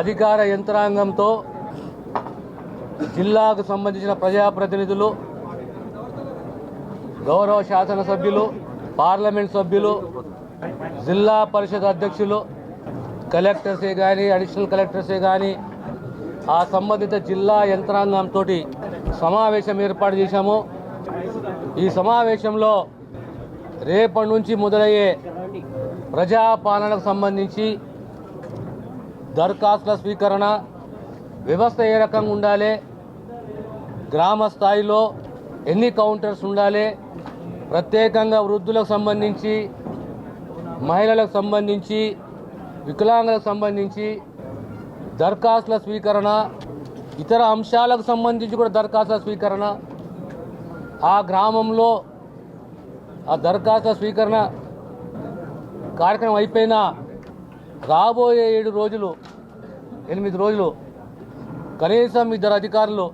అధికార యంత్రాంగంతో జిల్లాకు సంబంధించిన ప్రజాప్రతినిధులు గౌరవ శాసనసభ్యులు పార్లమెంట్ సభ్యులు జిల్లా పరిషత్ అధ్యక్షులు కలెక్టర్సే కానీ అడిషనల్ కలెక్టర్సే కానీ ఆ సంబంధిత జిల్లా యంత్రాంగంతో సమావేశం ఏర్పాటు చేశాము. ఈ సమావేశంలో రేపటి నుంచి మొదలయ్యే ప్రజాపాలనకు సంబంధించి దరఖాస్తుల స్వీకరణ వ్యవస్థ ఏ రకంగా ఉండాలి? గ్రామ స్థాయిలో ఎన్ని కౌంటర్స్ ఉండాలి? ప్రత్యేకంగా వృద్ధులకు సంబంధించి మహిళలకు సంబంధించి వికలాంగులకు సంబంధించి దరఖాస్తుల స్వీకరణ ఇతర అంశాలకు సంబంధించి కూడా దరఖాస్తుల స్వీకరణ. ఆ గ్రామంలో ఆ దరఖాస్తుల స్వీకరణ కార్యక్రమం అయిపోయినా రాబోయే ఏడు రోజులు ఎనిమిది రోజులు కనీసం ఇద్దరు అధికారులు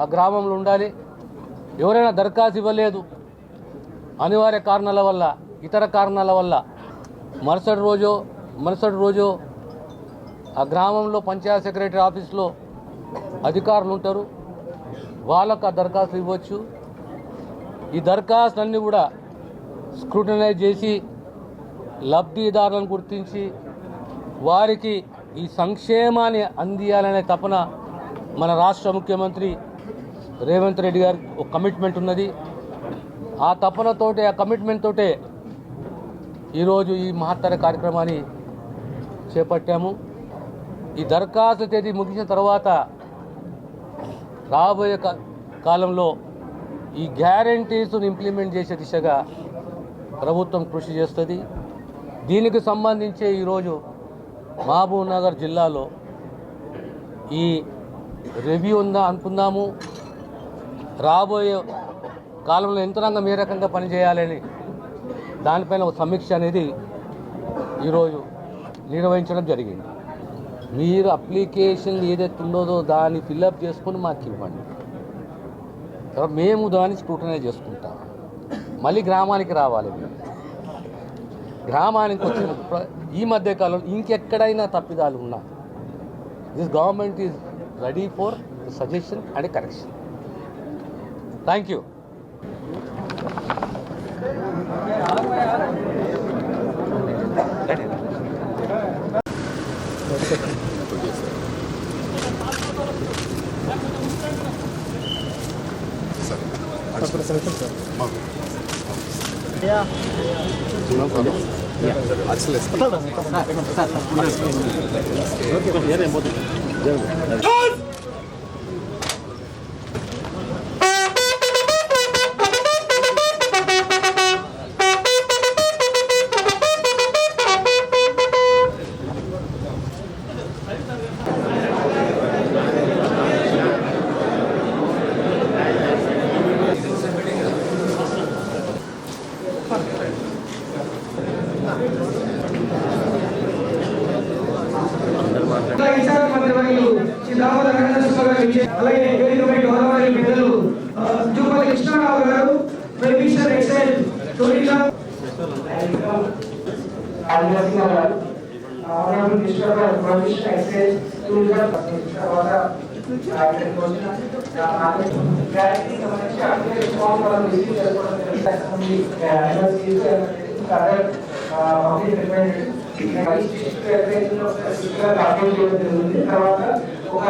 ఆ గ్రామంలో ఉండాలి. ఎవరైనా దరఖాస్తు ఇవ్వలేదు. అనివార్య కారణాల వల్ల ఇతర కారణాల వల్ల మరుసటి రోజు మరుసటి రోజు ఆ గ్రామంలో పంచాయత్ సెక్రటరీ ఆఫీస్లో అధికారులు ఉంటారు. వాళ్ళకు ఆ దరఖాస్తు ఇవ్వచ్చు. ఈ దరఖాస్తులన్నీ కూడా స్క్రూటనైజ్ చేసి లబ్ధిదారులను గుర్తించి వారికి ఈ సంక్షేమాన్ని అందియాలనే తపన మన రాష్ట్ర ముఖ్యమంత్రి రేవంత్ రెడ్డి గారి ఒక కమిట్మెంట్ ఉన్నది. ఆ తపనతోటే ఆ కమిట్మెంట్ తోటే ఈరోజు ఈ మహత్తర కార్యక్రమాన్ని చేపట్టాము. ఈ దరఖాస్తు తేదీ ముగిసిన తర్వాత రాబోయే కాలంలో ఈ గ్యారంటీస్ను ఇంప్లిమెంట్ చేసే దిశగా ప్రభుత్వం కృషి చేస్తుంది. దీనికి సంబంధించి ఈరోజు మహబూబ్ నగర్ జిల్లాలో ఈ రెవ్యూ ఉందా అనుకుందాము. రాబోయే కాలంలో యంత్రాంగం ఏ రకంగా పనిచేయాలని దానిపైన ఒక సమీక్ష అనేది ఈరోజు నిర్వహించడం జరిగింది. మీరు అప్లికేషన్ ఏదైతే ఉన్నదో దాన్ని ఫిల్అప్ చేసుకొని మాకు ఇవ్వండి. తర్వాత మేము దాన్ని స్క్రూటనైజ్ చేసుకుంటాం. మళ్ళీ గ్రామానికి రావాలి మీరు. గ్రామానికి వచ్చిన ఈ మధ్య కాలంలో ఇంకెక్కడైనా తప్పిదాలు ఉన్నా this government is ready for suggestion and correction thank you in-charge Adivasi గారు ఆనరబుల్ మినిస్టర్ గారు ప్రొఫెసర్ ఎక్సైజ్ టూరిజం తర్వాత ఆ, ఇక్కడికి వచ్చిన ఆ, ఆర్థిక గ్యారంటీ సంబంధించి అన్ని రిఫార్మ్ వాళ్ళు రిసీవ్ చేసుకోవడం జరుగుతుంది యూనివర్సిటీస్ అదర్ పబ్లిక్ రిప్రజెంటేటివ్ తర్వాత ఒక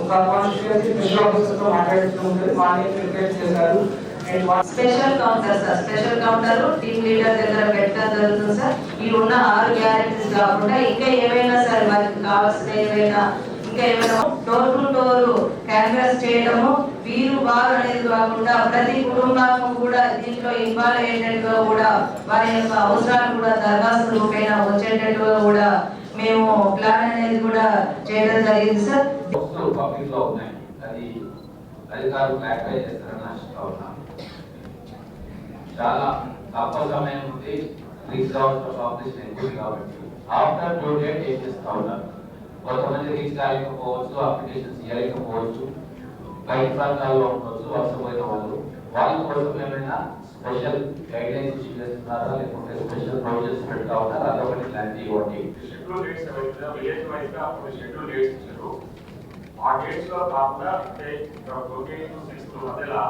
ఒక కాన్స్టిట్యూన్సీ స్పెషల్ ఆఫీసర్తో మాట్లాడుతూ ఉంటుంది మార్నింగ్ ప్రిపేర్ చేశారు and special counter sir special counter. Team leader దగ్గర పెట్టడం జరుగుతుంది సార్. ఈ ఉన్న ఆరు గ్యారెంటీస్ కాకుండా ఇంకా ఏమైనా సార్ వారికి కావాల్సిన ఏమైనా ఇంకా ఏమైనా డోర్ టు డోర్ క్యాన్వాస్ చేయడము వీరు వారు అనేది కాకుండా ప్రతి కుటుంబం కూడా దీంట్లో ఇన్వాల్వ్ అయ్యేటట్టుగా కూడా వారి యొక్క అవసరాలు కూడా దరఖాస్తు రూపేణ వచ్చేటట్టుగా కూడా మేము ప్లాన్ అనేది కూడా చేయడం జరిగింది సార్. వస్తువులు పబ్లిక్లో ఉన్నాయి. అది అధికారులు క్లారిఫై చేస్తారని ఆశిస్తా చాలా తక్కువ సమయం ఉంది రీచ్ అవర్స్ పాపులేషన్ ఎక్కువ కాబట్టి. ఆఫ్టర్ డ్యూ డేట్ ఏం చేస్తా ఉన్నారు కొంతమంది రీచ్ కాలేకపోవచ్చు అప్లికేషన్స్ ఇవ్వలేకపోవచ్చు బయట ప్రాంతాల్లో ఉండవచ్చు వలసపోయిన వాళ్ళు. వాళ్ళ కోసం ఏమైనా స్పెషల్ గైడ్ లైన్స్ ఇష్యూ చేస్తున్నారా? లేకుంటే స్పెషల్ ప్రొవిజన్స్ పెడతా ఉన్నారా? అదొకటి ఇలాంటి ఇవ్వండి. షెడ్యూల్ డేట్స్ ఏవైతే విలేజ్ వైజ్గా కొన్ని షెడ్యూల్ డేట్స్ ఇచ్చారు. ఆ డేట్స్లో కాకుండా అంటే ట్వంటీ టు సిక్స్ మధ్యలో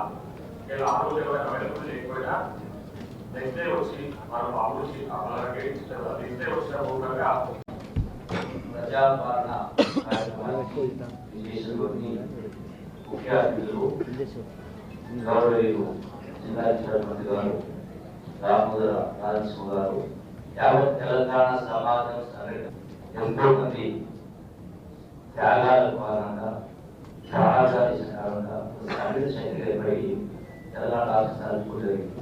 ఇలా ఆ రోజు లేకపోయినా నెక్స్ట్ డే వచ్చి నెక్స్ట్ డే వచ్చిన ప్రజాపాలన ముఖ్య అతిథులు గౌరవీయులు జిల్లా గారు గారు యావత్ తెలంగాణ సమాజం ఎంతో మంది త్యాగాల కారణంగా త్యాగాల కారణంగా సంఘటిత శైలిపై ఏర్పడి తెలంగాణ రాష్ట్ర సాధింపు జరిగింది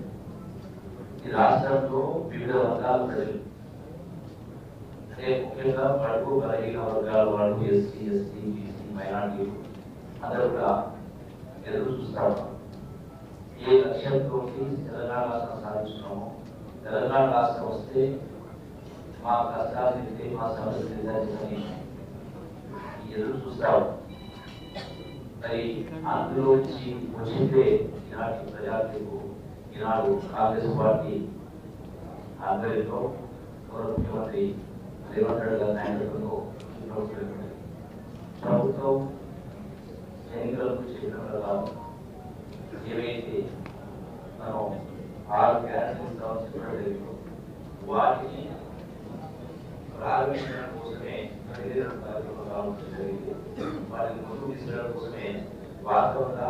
ఈ రాష్ట్రంలో వివిధ వర్గాల ప్రజలు అంటే ముఖ్యంగా బడుగు బలహీన వర్గాల వాళ్ళు ఎస్సీ ఎస్టీ బీసీ మైనార్టీలు అందరూ కూడా ఎదురు చూస్తారు ఏ లక్ష్యంతో తెలంగాణ రాష్ట్రం సాధించున్నామో తెలంగాణ రాష్ట్రం వస్తే మా కష్టాలు తీరితే మా సమస్యలు తీర్చాలని ఎదురు చూస్తారు మరి అందులో వచ్చి వచ్చిందే ఈనాటి ప్రజాతీకు ఈనాడు కాంగ్రెస్ పార్టీ ఆధ్వర్యంలో గౌరవ ముఖ్యమంత్రి రేవంత్ రెడ్డి గారి నాయకత్వంలో ఈ ప్రభుత్వం ఏర్పడింది. ప్రభుత్వం ఎన్నికలకు చెప్పిన ప్రకారం ఏవైతే మనం ఆరు గ్యారెంటీ చెప్పడం వాటిని ప్రారంభించడం కోసమే ప్రతిదిన కార్యక్రమం జరిగింది ముందుకు తీసుకెళ్ళడం కోసమే వాస్తవంగా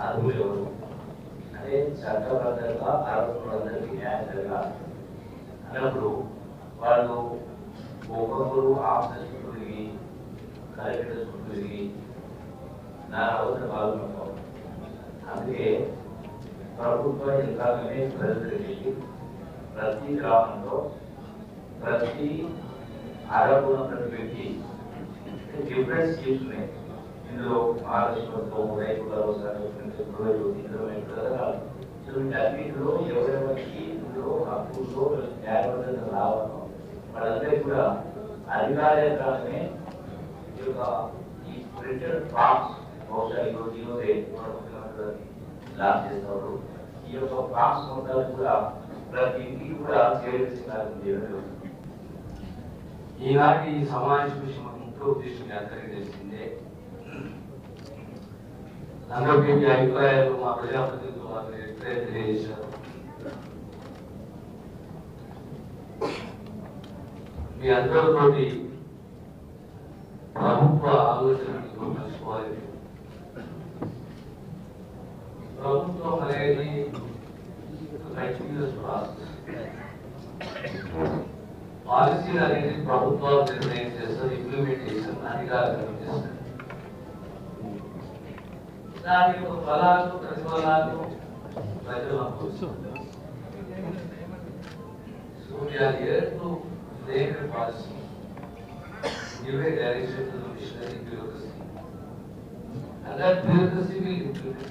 అర్హులు ఎవరు అంటే చట్టబద్ధంగా అర్హులందరికీ న్యాయం జరగాలి అన్నప్పుడు వాళ్ళు ఒక్కొక్కరు ఆఫీస్ చుట్టూ తిరిగి కలెక్టర్ తిరిగి నా అవసరం పాల్గొంటాం అందుకే ప్రభుత్వ యంత్రాంగమే ప్రతి గ్రామంలో ప్రతి అరబున ప్రతి వ్యక్తి డిఫరెంట్ స్కీమ్స్ ఉన్నాయి ఇందులో మహారాష్ట్రతో రైతు భరోసా వీటన్నిటిలో ఎవరెవరికి ఇందులో హక్కుల్లో న్యాయబద్ధత రావడం వాళ్ళందరికీ కూడా అధికార యంత్రాంగమే ఈ యొక్క ఈ ప్రింటెడ్ ఫార్మ్స్ బహుశా ఈరోజు ఈరోజే మన ముఖ్యమంత్రి గారు లాంచ్ చేస్తారు ఈ యొక్క ఫార్మ్స్ మొత్తాలు కూడా ప్రతి ఇంటికి కూడా చేరేసి కార్యక్రమం ఈనాటి ఈ సమావేశం విషయం ముఖ్య ఉద్దేశం మీ అందరికీ తెలిసిందే అందరికీ మీ అభిప్రాయాలు మా ప్రజాప్రతినిధులు మాకు ఎప్పుడైతే తెలియజేశారు మీ అందరితోటి ప్రభుత్వ ఆలోచనలు కలుసుకోవాలి ప్రభుత్వం అనేది కంటిన్యూస్ ప్రాసెస్ పాలసీలు అనేది ప్రభుత్వాలు నిర్ణయం చేస్తారు ఇంప్లిమెంటేషన్ అధికారులు చేస్తారు దాని యొక్క ఫలాలు ప్రతిఫలాలు ప్రజలు అనుభవిస్తారు So we are here to make a policy, give a direction to the missionary bureaucracy. And that bureaucracy will implement.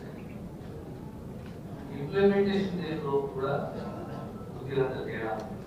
Implementation దేంట్లో కూడా బుద్ధిలంత తేడా ఉంది.